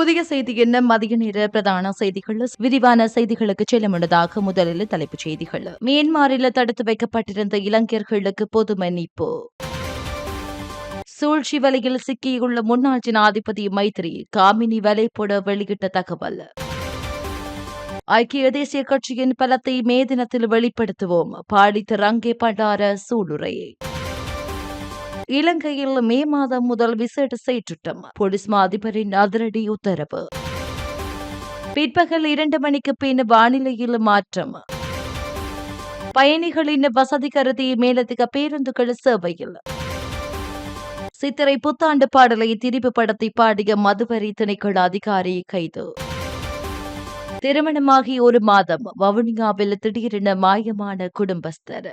புதிய செய்தி என்ன? மதிய நேர பிரதான செய்திகள். விரிவான செய்திகளுக்கு செல்ல முன்னதாக முதலில் தலைப்புச் செய்திகள். மியான்மரில் தடுத்து வைக்கப்பட்டிருந்த இளைஞர்களுக்கு பொது மன்னிப்பு. சூழ்ச்சி வலையில் சிக்கியுள்ள முன்னாள் ஜனாதிபதி மைத்ரி காமினி வலை போட வெளியிட்ட தகவல். ஐக்கிய தேசிய கட்சியின் பலத்தை மே தினத்தில் வெளிப்படுத்துவோம். பாடித்த ரங்கே பண்டார சூளுரையை இலங்கையில் மே மாதம் முதல் விசேட செயற்றிட்டம் போலீஸ் மா அதிபரின் அதிரடி உத்தரவு. பிற்பகல் இரண்டு மணிக்கு பின் வானிலையில் மாற்றம். பயணிகளின் வசதி கருதி மேலதிக பேருந்துகள் சேவையில். சித்திரை புத்தாண்டு பாடலை திரிவுபடுத்தி பாடிய மதுவரி திணைக்கள அதிகாரி கைது. திருமணமாகி ஒரு மாதம் வவுனியாவில் திடீரென மாயமான குடும்பஸ்தர்.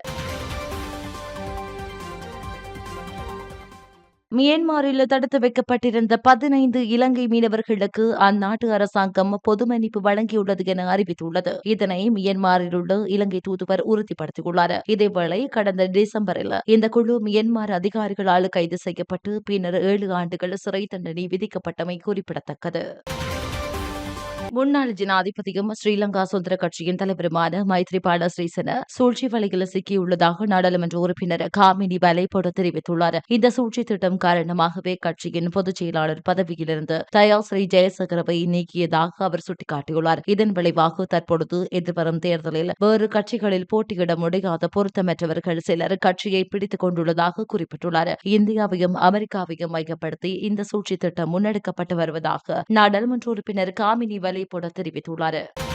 மியான்மரில் தடுத்து வைக்கப்பட்டிருந்த பதினைந்து இலங்கை மீனவர்களுக்கு அந்நாட்டு அரசாங்கம் பொது மன்னிப்பு வழங்கியுள்ளது என அறிவித்துள்ளது. இதனை மியான்மரில் உள்ள இலங்கை தூதுவர் உறுதிப்படுத்தியுள்ளார். இதேவேளை கடந்த டிசம்பரில் இந்த குழு மியான்மர் அதிகாரிகளால் கைது செய்யப்பட்டு பின்னர் ஏழு ஆண்டுகள் சிறை தண்டனை விதிக்கப்பட்டமை குறிப்பிடத்தக்கது. முன்னாள் ஜனாதிபதியும் ஸ்ரீலங்கா சுதந்திர கட்சியின் தலைவருமான மைத்ரிபால ஸ்ரீசன சூழ்ச்சி வலையில் சிக்கியுள்ளதாக நாடாளுமன்ற உறுப்பினர் காமினி வலைப்போடு தெரிவித்துள்ளார். இந்த சூழ்ச்சி திட்டம் காரணமாகவே கட்சியின் பொதுச் செயலாளர் பதவியிலிருந்து தயாஸ்ரீ ஜெயசகரவை நீக்கியதாக அவர் சுட்டிக்காட்டியுள்ளார். இதன் விளைவாக தற்பொழுது எதிர்வரும் தேர்தலில் வேறு கட்சிகளில் போட்டியிட முடியாத பொருத்தமற்றவர்கள் சிலர் கட்சியை பிடித்துக் கொண்டுள்ளதாக குறிப்பிட்டுள்ளார். இந்தியாவையும் அமெரிக்காவையும் மையப்படுத்தி இந்த சூழ்ச்சி திட்டம் முன்னெடுக்கப்பட்டு வருவதாக நாடாளுமன்ற உறுப்பினர் காமினி வலை போட தெரிவித்துள்ளார்.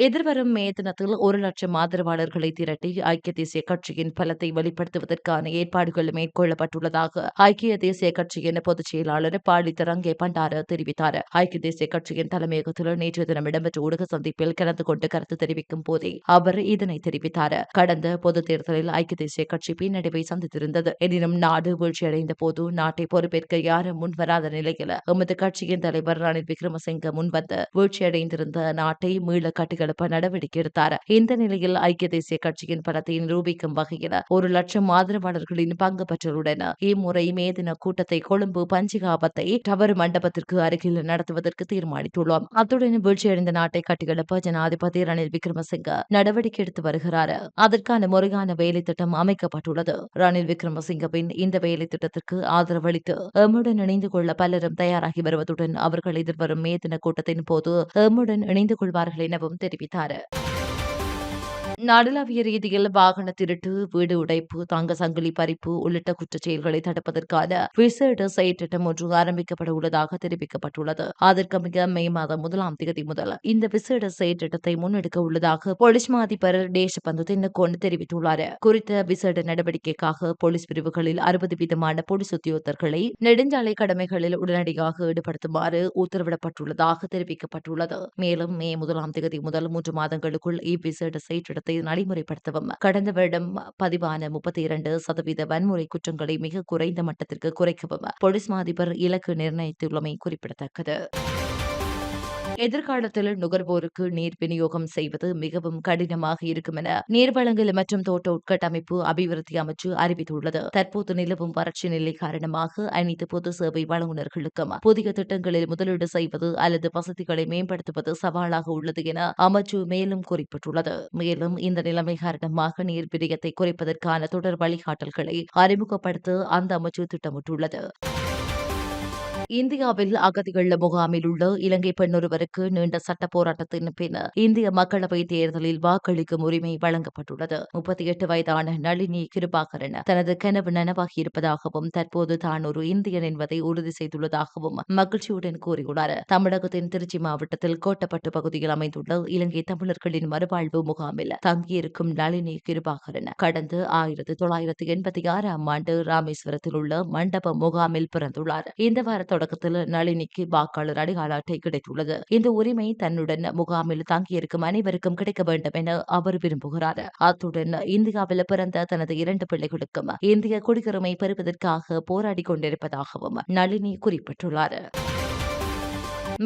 எதிர்வரும் மே தினத்தில் ஒரு லட்சம் ஆதரவாளர்களை திரட்டி ஐக்கிய தேசிய கட்சியின் பலத்தை வெளிப்படுத்துவதற்கான ஏற்பாடுகள் மேற்கொள்ளப்பட்டுள்ளதாக ஐக்கிய தேசிய கட்சியின் பொதுச் செயலாளர் பாலி தரங்கே பண்டார தெரிவித்தார். ஐக்கிய தேசிய கட்சியின் தலைமையகத்தில் நேற்று தினம் இடம்பெற்ற ஊடக சந்திப்பில் கலந்து கொண்டு கருத்து தெரிவிக்கும் போதே அவர் இதனை தெரிவித்தார். கடந்த பொதுத் தேர்தலில் ஐக்கிய தேசிய கட்சி பின்னடைவை சந்தித்திருந்தது. எனினும் நாடு வீழ்ச்சியடைந்த போது நாட்டை பொறுப்பேற்க யாரும் முன்வராத நிலையில் எமது கட்சியின் தலைவர் ரணில் விக்ரமசிங்க முன்வந்து வீழ்ச்சியடைந்திருந்த நாட்டை மீள கட்டுகள் எழுப்ப நடவடிக்கை எடுத்தார். இந்த நிலையில் ஐக்கிய தேசிய கட்சியின் பலத்தை நிரூபிக்கும் வகையில் ஒரு லட்சம் ஆதரவாளர்களின் பங்கு பெற்றவருடன் இம்முறை மே தின கூட்டத்தை கொழும்பு பஞ்சிகாபத்தை டவர் மண்டபத்திற்கு அருகில் நடத்துவதற்கு தீர்மானித்துள்ளோம். அத்துடன் வீழ்ச்சியடைந்த நாட்டை கட்டியெழுப்ப ஜனாதிபதி ரணில் விக்ரமசிங்க நடவடிக்கை எடுத்து வருகிறார். அதற்கான முறையான வேலை திட்டம் அமைக்கப்பட்டுள்ளது. ரணில் விக்ரமசிங்கவின் இந்த வேலை திட்டத்திற்கு ஆதரவளித்து எம்முடன் இணைந்து கொள்ள பலரும் தயாராகி வருவதுடன் அவர்கள் எதிர்வரும் மே தின கூட்டத்தின் போது எம்முடன் இணைந்து கொள்வார்கள் எனவும் தெரிவித்தார். தெரிவித்தாா் நாடளாவிய ரீதியில் வாகன திருட்டு வீடு உடைப்பு தங்க சங்கிலி பறிப்பு உள்ளிட்ட குற்றச் செயல்களை தடுப்பதற்கான விசேட செயற்றிட்டம் ஒன்று ஆரம்பிக்கப்பட உள்ளதாக தெரிவிக்கப்பட்டுள்ளது. அதற்கமைய மே மாதம் முதலாம் தேதி முதல் இந்த விசேட செயற்றிட்டத்தை முன்னெடுக்க உள்ளதாக போலீஸ் மாதிபர் தேசபந்து தின்னக்கோன் தெரிவித்துள்ளார். குறித்த விசேட நடவடிக்கைக்காக போலீஸ் பிரிவுகளில் அறுபது வீதமான போலீஸ் உத்தியோகத்தர்களை நெடுஞ்சாலை கடமைகளில் உடனடியாக ஈடுபடுத்துமாறு உத்தரவிடப்பட்டுள்ளதாக தெரிவிக்கப்பட்டுள்ளது. மேலும் மே முதலாம் தேதி முதல் மூன்று மாதங்களுக்குள் இவ்விசேட செயற்றிட்டத்தை நடைமுறைப்படுத்தவும் கடந்த வருடம் பதிவான முப்பத்தி இரண்டு சதவீத வன்முறை குற்றங்களை மிக குறைந்த மட்டத்திற்கு குறைக்கவும் போலீஸ் மாதிபர் இலக்கு நிர்ணயித்துள்ளமை குறிப்பிடத்தக்கது. எதிர்காலத்தில் நுகர்வோருக்கு நீர் விநியோகம் செய்வது மிகவும் கடினமாக இருக்கும் என நீர்வளங்கள் மற்றும் தோட்ட உட்கட்டமைப்பு அபிவிருத்தி அமைச்சு அறிவித்துள்ளது. தற்போது நிலவும் வறட்சி நிலை காரணமாக அனைத்து பொது சேவை வழங்குநர்களுக்கும் புதிய திட்டங்களில் முதலீடு செய்வது அல்லது வசதிகளை மேம்படுத்துவது சவாலாக உள்ளது என அமைச்சு மேலும் குறிப்பிட்டுள்ளது. மேலும் இந்த நிலைமை காரணமாக நீர் விரயத்தை குறைப்பதற்கான தொடர் வழிகாட்டல்களை அறிமுகப்படுத்த அந்த அமைச்சு திட்டமிட்டுள்ளது. இந்தியாவில் அகதிகள் முகாமில் உள்ள இலங்கை பெண்ணொருவருக்கு நீண்ட சட்ட போராட்டத்தின் பின் இந்திய மக்களவைத் தேர்தலில் வாக்களிக்கும் உரிமை வழங்கப்பட்டுள்ளது. முப்பத்தி எட்டு வயதான நளினி கிருபாகரன் தனது கனவு நனவாகியிருப்பதாகவும் தற்போது தான் ஒரு இந்தியன் என்பதை உறுதி செய்துள்ளதாகவும் மகிழ்ச்சியுடன் கூறியுள்ளார். தமிழகத்தின் திருச்சி மாவட்டத்தில் கோட்டப்பட்டு பகுதியில் அமைந்துள்ள இலங்கை தமிழர்களின் மறுவாழ்வு முகாமில் தங்கியிருக்கும் நளினி கிருபாகரன் கடந்த ஆயிரத்தி தொள்ளாயிரத்தி எண்பத்தி ஆறாம் ஆண்டு ராமேஸ்வரத்தில் உள்ள மண்டப முகாமில் பிறந்துள்ளார். இந்த வார தொடக்கத்தில் நளினிக்கு வாக்காளர் அடையாள அட்டை கிடைத்துள்ளது. இந்த உரிமை தன்னுடன் முகாமில் தங்கியிருக்கும் அனைவருக்கும் கிடைக்க வேண்டும் என அவர் விரும்புகிறார். அத்துடன் இந்தியாவில் பிறந்த தனது இரண்டு பிள்ளைகளுக்கும் இந்திய குடியுரிமை பெறுவதற்காக போராடி கொண்டிருப்பதாகவும் நளினி குறிப்பிட்டுள்ளார்.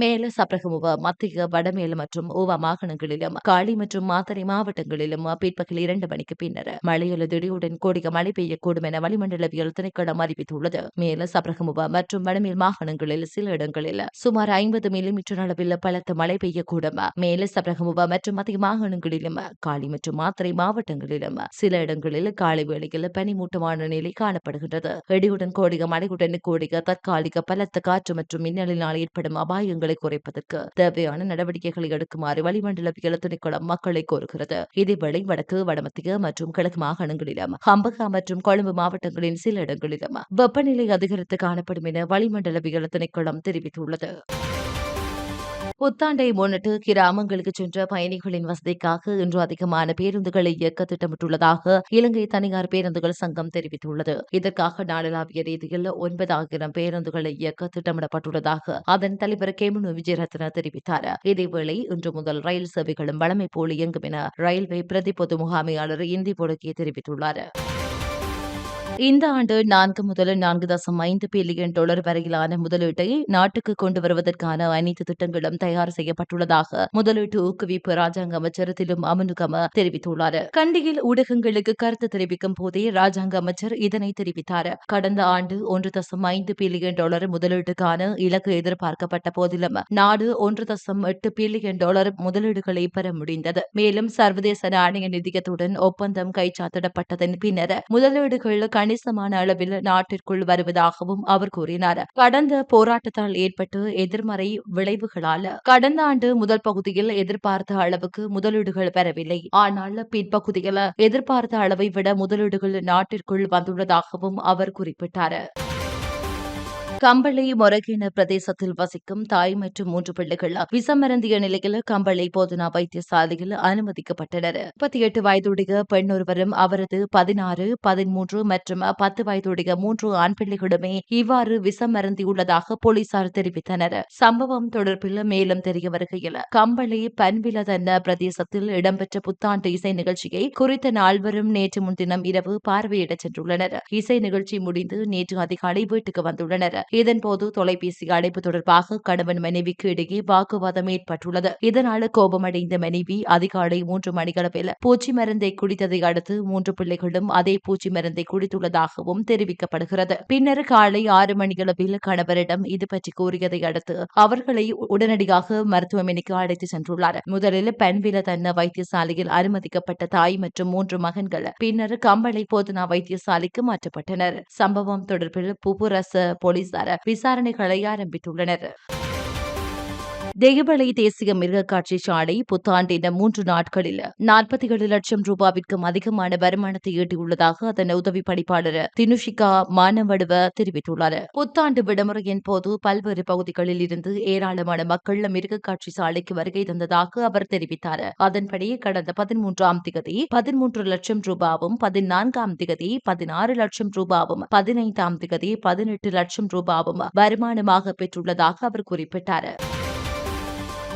மேல சப்ரகமுவ மத்திய வடமேல் மற்றும் ஊவா மாகாணங்களிலும் காளி மற்றும் மாத்தறை மாவட்டங்களிலும் பிற்பகல் இரண்டு மணிக்கு பின்னர் மழை திடீருடன் கூடிய மழை பெய்யக்கூடும் என வளிமண்டலவியல் திணைக்களம் அறிவித்துள்ளது. மேல சப்ரகமுவ மற்றும் வடமேல் மாகாணங்களில் சில இடங்களில் சுமார் ஐம்பது மில்லிமீட்டர் அளவில் பலத்த மழை பெய்யக்கூடும். மேல சப்ரகமுவ மற்றும் மத்திய மாகாணங்களிலும் காளி மற்றும் மாத்திரை மாவட்டங்களிலும் சில இடங்களில் காலை வேளையில் பனிமூட்டமான நிலை காணப்படுகின்றது. இடியுடன் கூடிய மழையுடன் கூடிய தற்காலிக பலத்த காற்று மற்றும் மின்னலினால் ஏற்படும் அபாயங்கள் குறைப்பதற்கு தேவையான நடவடிக்கைகளை எடுக்குமாறு வளிமண்டல திணைக்களம் மக்களை கோருகிறது. இதேவேளை வடக்கு வடமத்திய மற்றும் கிழக்கு மாகாணங்களிலும் ஹம்பகா மற்றும் கொழும்பு மாவட்டங்களின் சில இடங்களிலும் வெப்பநிலை அதிகரித்து காணப்படும் என வளிமண்டல திணைக்களம் தெரிவித்துள்ளது. புத்தாண்டை முன்னிட்டு கிராமங்களுக்கு சென்ற பயணிகளின் வசதிக்காக இன்று அதிகமான பேருந்துகளை இயக்க திட்டமிட்டுள்ளதாக இலங்கை தனியார் பேருந்துகள் சங்கம் தெரிவித்துள்ளது. இதற்காக நாடளாவிய ரீதியில் ஒன்பதாயிரம் பேருந்துகளை இயக்க திட்டமிடப்பட்டுள்ளதாக அதன் தலைவர் கேமனு விஜயரத்ன தெரிவித்தார். இதேவேளை இன்று முதல் ரயில் சேவைகளும் வழமை போல் இயங்கும் என ரயில்வே பிரதி பொது முகாமையாளர் இந்தி பொடுக்கி தெரிவித்துள்ளார். இந்த ஆண்டு நான்கு முதல் நான்கு தசம் ஐந்து பில்லியன் டாலர் வரையிலான முதலீட்டை நாட்டுக்கு கொண்டு வருவதற்கான அனைத்து திட்டங்களும் தயார் செய்யப்பட்டுள்ளதாக முதலீட்டு ஊக்குவிப்பு ராஜாங்க அமைச்சர் திலும் அமனுகம தெரிவித்துள்ளார். கண்டியில் ஊடகங்களுக்கு கருத்து தெரிவிக்கும் போதே ராஜாங்க அமைச்சர் இதனை தெரிவித்தார். கடந்த ஆண்டு ஒன்று தசம் ஐந்து பில்லியன் டாலர் முதலீட்டுக்கான இலக்கு எதிர்பார்க்கப்பட்ட போதிலும் நாடு ஒன்று தசம் எட்டு பில்லியன் டாலர் முதலீடுகளை பெற முடிந்தது. மேலும் சர்வதேச நாணய நிதியத்துடன் ஒப்பந்தம் கைச்சாத்திடப்பட்டதன் பின்னர் முதலீடுகள் கணிசமான அளவில் நாட்டிற்குள் வருவதாகவும் அவர் கூறினார். கடந்த போராட்டத்தால் ஏற்பட்டு எதிர்மறை விளைவுகளால் கடந்த ஆண்டு முதல் பகுதியில் எதிர்பார்த்த அளவுக்கு முதலீடுகள் பெறவில்லை. ஆனால் பிற்பகுதியில் எதிர்பார்த்த அளவை விட முதலீடுகள் நாட்டிற்குள் வந்துள்ளதாகவும் அவர் குறிப்பிட்டார். கம்பளை மொரகின பிரதேசத்தில் வசிக்கும் தாய் மற்றும் மூன்று பிள்ளைகள் விசமருந்திய நிலையில் கம்பளை போதனா வைத்தியசாலையில் அனுமதிக்கப்பட்டனர். முப்பத்தி எட்டு வயதுடைய பெண் ஒருவரும் அவரது பதினாறு பதிமூன்று மற்றும் பத்து வயதுடைய மூன்று ஆண் பிள்ளைகளுமே இவ்வாறு விசமருந்தியுள்ளதாக போலீசார் தெரிவித்தனர். சம்பவம் தொடர்பில் மேலும் தெரிய வருகையில் கம்பளை பன்விலதன்ன பிரதேசத்தில் இடம்பெற்ற புத்தாண்டு இசை நிகழ்ச்சியை குறித்த நால்வரும் நேற்று முன்தினம் இரவு பார்வையிடச் சென்றுள்ளனர். இசை நிகழ்ச்சி முடிந்து நேற்று அதிகாலை வீட்டுக்கு வந்துள்ளனர். இதன்போது தொலைபேசி அழைப்பு தொடர்பாக கணவன் மனைவிக்கு இடையே வாக்குவாதம் ஏற்பட்டுள்ளது. இதனால் கோபமடைந்த மனைவி அதிகாலை மூன்று மணிகளவில் பூச்சி மருந்தை குடித்ததை அடுத்து மூன்று பிள்ளைகளும் அதே பூச்சி மருந்தை குடித்துள்ளதாகவும் தெரிவிக்கப்படுகிறது. பின்னர் காலை ஆறு மணியளவில் கணவரிடம் இது பற்றி கூறியதை அடுத்து அவர்களை உடனடியாக மருத்துவமனைக்கு அழைத்து சென்றுள்ளார். முதலில் பெண்வில தன்ன வைத்தியசாலையில் அனுமதிக்கப்பட்ட தாய் மற்றும் மூன்று மகன்கள் பின்னர் கம்பளை போதனா வைத்தியசாலைக்கு மாற்றப்பட்டனர். சம்பவம் தொடர்பில் புபுரச போலீசார் விசாரணைகளை ஆரம்பித்துள்ளனர். தெய்வளை தேசிய மிருக காட்சி சாலை புத்தாண்டின மூன்று நாட்களில் நாற்பத்தி ஏழு லட்சம் ரூபாவிற்கும் அதிகமான வருமானத்தை ஈட்டியுள்ளதாக அதன் உதவி பணிப்பாளர் தினுஷிகா மானவடுவ தெரிவித்துள்ளார். புத்தாண்டு விடுமுறையின் போது பல்வேறு பகுதிகளில் இருந்து ஏராளமான மக்கள் மிருக காட்சி சாலைக்கு வருகை தந்ததாக அவர் தெரிவித்தார். அதன்படி கடந்த பதிமூன்றாம் திகதி பதிமூன்று லட்சம் ரூபாவும் பதினான்காம் திகதி பதினாறு லட்சம் ரூபாவும் பதினைந்தாம் திகதி பதினெட்டு லட்சம் ரூபாவும் வருமானமாக பெற்றுள்ளதாக அவர் குறிப்பிட்டார்.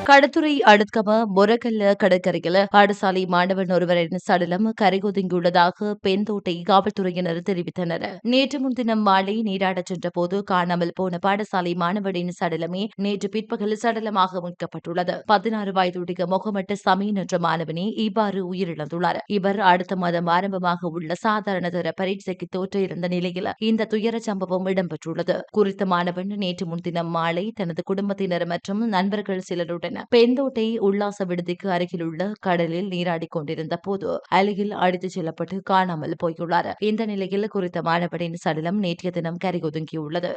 கடத்துறை அடுக்கம முரகல்ல கடற்கரையில் பாடசாலை மாணவன் ஒருவரின் சடலம் கரைகொதுங்கியுள்ளதாக பெண்தோட்டை காவல்துறையினர் தெரிவித்தனர். நேற்று முன்தினம் மாலை நீராடச் சென்றபோது காணாமல் போன பாடசாலை மாணவனின் சடலமே நேற்று பிற்பகல் சடலமாக மீட்கப்பட்டுள்ளது. பதினாறு வயதுடைய முகமட்டு சமீன் என்ற மாணவனே இவ்வாறு உயிரிழந்துள்ளார். இவர் அடுத்த மாதம் ஆரம்பமாக உள்ள சாதாரண தர பரீட்சைக்கு தோற்ற இருந்த நிலையில் இந்த துயர சம்பவம் இடம்பெற்றுள்ளது. குறித்த மாணவன் நேற்று முன்தினம் மாலை தனது குடும்பத்தினர் மற்றும் நண்பர்கள் சிலருடன் பெந்தோட்டை உல்லாச விடுதிக்கு அருகிலுள்ள கடலில் நீராடி கொண்டிருந்த போது அலையில் அடித்துச் செல்லப்பட்டு காணாமல் போயுள்ளார். இந்த நிலையில் குறித்த மாணவனின் சடலம் நேற்றைய தினம் கரையொதுங்கியுள்ளது.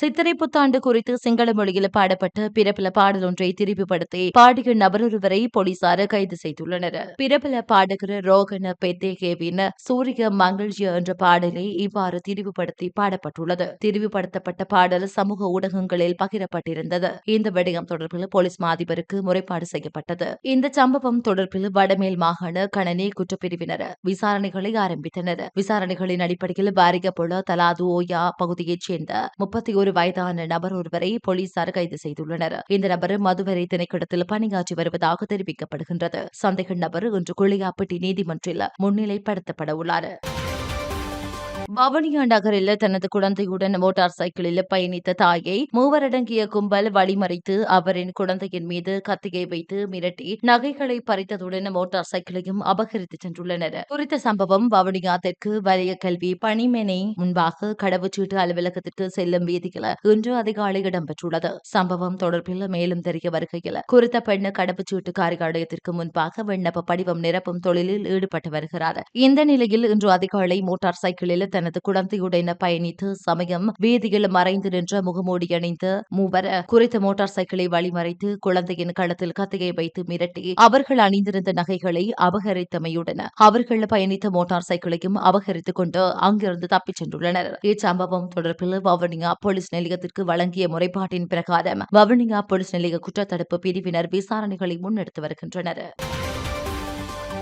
சித்திரை புத்தாண்டு குறித்து சிங்கள மொழியில் பாடப்பட்ட பிரபல பாடல் ஒன்றை திருப்பிப்படுத்தி பாடிய நபரொருவரை போலீசார் கைது செய்துள்ளனர். பிரபல பாடகர் ரோகன பெத்தேகேவின் சூரிய மங்கள்ஜிய என்ற பாடலை இவ்வாறு திரிவுபடுத்தி பாடப்பட்டுள்ளது. திரிவுபடுத்தப்பட்ட பாடல் சமூக ஊடகங்களில் பகிரப்பட்டிருந்தது. இந்த விடயம் தொடர்பில் போலீஸ் மாதிபருக்கு முறைப்பாடு செய்யப்பட்டது. இந்த சம்பவம் தொடர்பில் வடமேல் மாகாண கணனி குற்றப்பிரிவினர் விசாரணைகளை ஆரம்பித்தனர். விசாரணைகளின் அடிப்படையில் பாரிகபுல தலாது ஓயா பகுதியைச் சேர்ந்த முப்பத்தி ஒரு வயதான நபர் ஒருவரை போலீசார் கைது செய்துள்ளனர். இந்த நபர் மதுவரை திணைக்களத்தில் பணியாற்றி வருவதாக தெரிவிக்கப்படுகின்றது. சந்தேக நபர் இன்று குளியாப்பட்டி நீதிமன்றில் முன்னிலைப்படுத்தப்பட உள்ளார். வவுனியா நகரில் தனது குழந்தையுடன் மோட்டார் சைக்கிளில் பயணித்த தாயை மூவரடங்கிய கும்பல் வழிமறைத்து அவரின் குழந்தையின் மீது கத்தியை வைத்து மிரட்டி நகைகளை பறித்ததுடன் மோட்டார் சைக்கிளையும் அபகரித்து சென்றுள்ளனர். குறித்த சம்பவம் வவுனியா தெற்கு வலய கல்வி பணிமனை முன்பாக கடவுச்சீட்டு அலுவலகத்திற்கு செல்லும் வீதியில் இன்று அதிகாலை இடம்பெற்றுள்ளது. சம்பவம் தொடர்பில் மேலும் தெரிய வருகையில் குறித்த பெண் கடவுச்சீட்டு காரியாலயத்திற்கு முன்பாக விண்ணப்ப படிவம் நிரப்பும் தொழிலில் ஈடுபட்டு வருகிறார். இந்த நிலையில் இன்று அதிகாலை மோட்டார் சைக்கிளில் தனது குழந்தையுடன் பயணித்து சமயம் வீதியில் மறைந்து நின்ற முகமூடி அணிந்த மூவர் குறித்த மோட்டார் சைக்கிளை வழிமறைத்து குழந்தையின் களத்தில் கத்தையை வைத்து மிரட்டி அவர்கள் அணிந்திருந்த நகைகளை அபகரித்தமையுடன் அவர்கள் பயணித்த மோட்டார் சைக்கிளையும் அபகரித்துக் கொண்டு அங்கிருந்து தப்பிச் சென்றுள்ளனர். இச்சம்பவம் தொடர்பில் வவுனியா போலீஸ் நிலையத்திற்கு வழங்கிய முறைப்பாட்டின் பிரகாரம் வவுனியா போலீஸ் நிலைய குற்றத்தடுப்பு பிரிவினர் விசாரணைகளை முன்னெடுத்து வருகின்றனர்.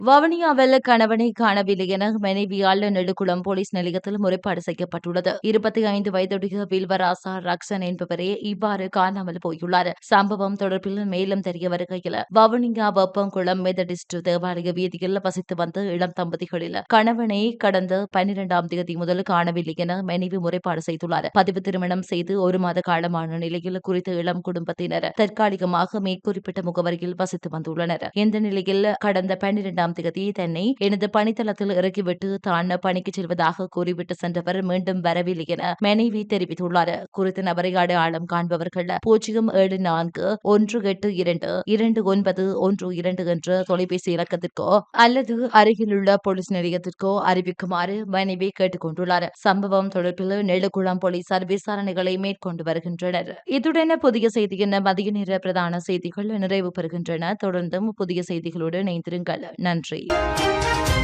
வவுனியாவில் கணவனை காணவில்லை என மனைவியால் நெடுக்குளம் போலீஸ் நிலையத்தில் முறைப்பாடு செய்யப்பட்டுள்ளது. இருபத்தி ஐந்து வயதுடைய வில்வராசா ரக்ஷன் என்பவரே இவ்வாறு காணாமல் போயுள்ளார். சம்பவம் தொடர்பில் மேலும் தெரிய வருகையில் வவுனியா வெப்பங்குளம் மெதடிஸ்ட் தேவாலய வீதியில் வசித்து வந்த இளம் தம்பதிகளில் கணவனை கடந்த பன்னிரெண்டாம் தேதி முதல் காணவில்லை என மனைவி முறைப்பாடு செய்துள்ளார். பதிவு திருமணம் செய்து ஒரு மாத காலமான நிலையில் குறித்த இளம் குடும்பத்தினர் தற்காலிகமாக மேற்குறிப்பிட்ட முகவரியில் வசித்து வந்துள்ளனர். இந்த நிலையில் கடந்த பன்னிரண்டாம் தேதி தன்னை எனது பணித்தளத்தில் இறக்கிவிட்டு தான் பணிக்கு செல்வதாக கூறிவிட்டு சென்றவர் மீண்டும் வரவில்லை என மனைவி தெரிவித்துள்ளார். குறித்த நபரை அடையாளம் காண்பவர்கள் பூஜ்ஜியம் ஏழு நான்கு ஒன்று எட்டு இரண்டு இரண்டு ஒன்பது ஒன்று இரண்டு என்ற தொலைபேசி இலக்கத்திற்கோ அல்லது அருகிலுள்ள போலீஸ் நிலையத்திற்கோ அறிவிக்குமாறு மனைவி கேட்டுக்கொண்டுள்ளார். சம்பவம் தொடர்பில் நெடுக்குளம் போலீசார் விசாரணைகளை மேற்கொண்டு வருகின்றனர். இத்துடன் புதிய செய்தியின் மதிய நேர பிரதான செய்திகள் நிறைவு பெறுகின்றன. தொடர்ந்தும் புதிய செய்திகளோடு இணைந்திருங்கள். நன்றி. country.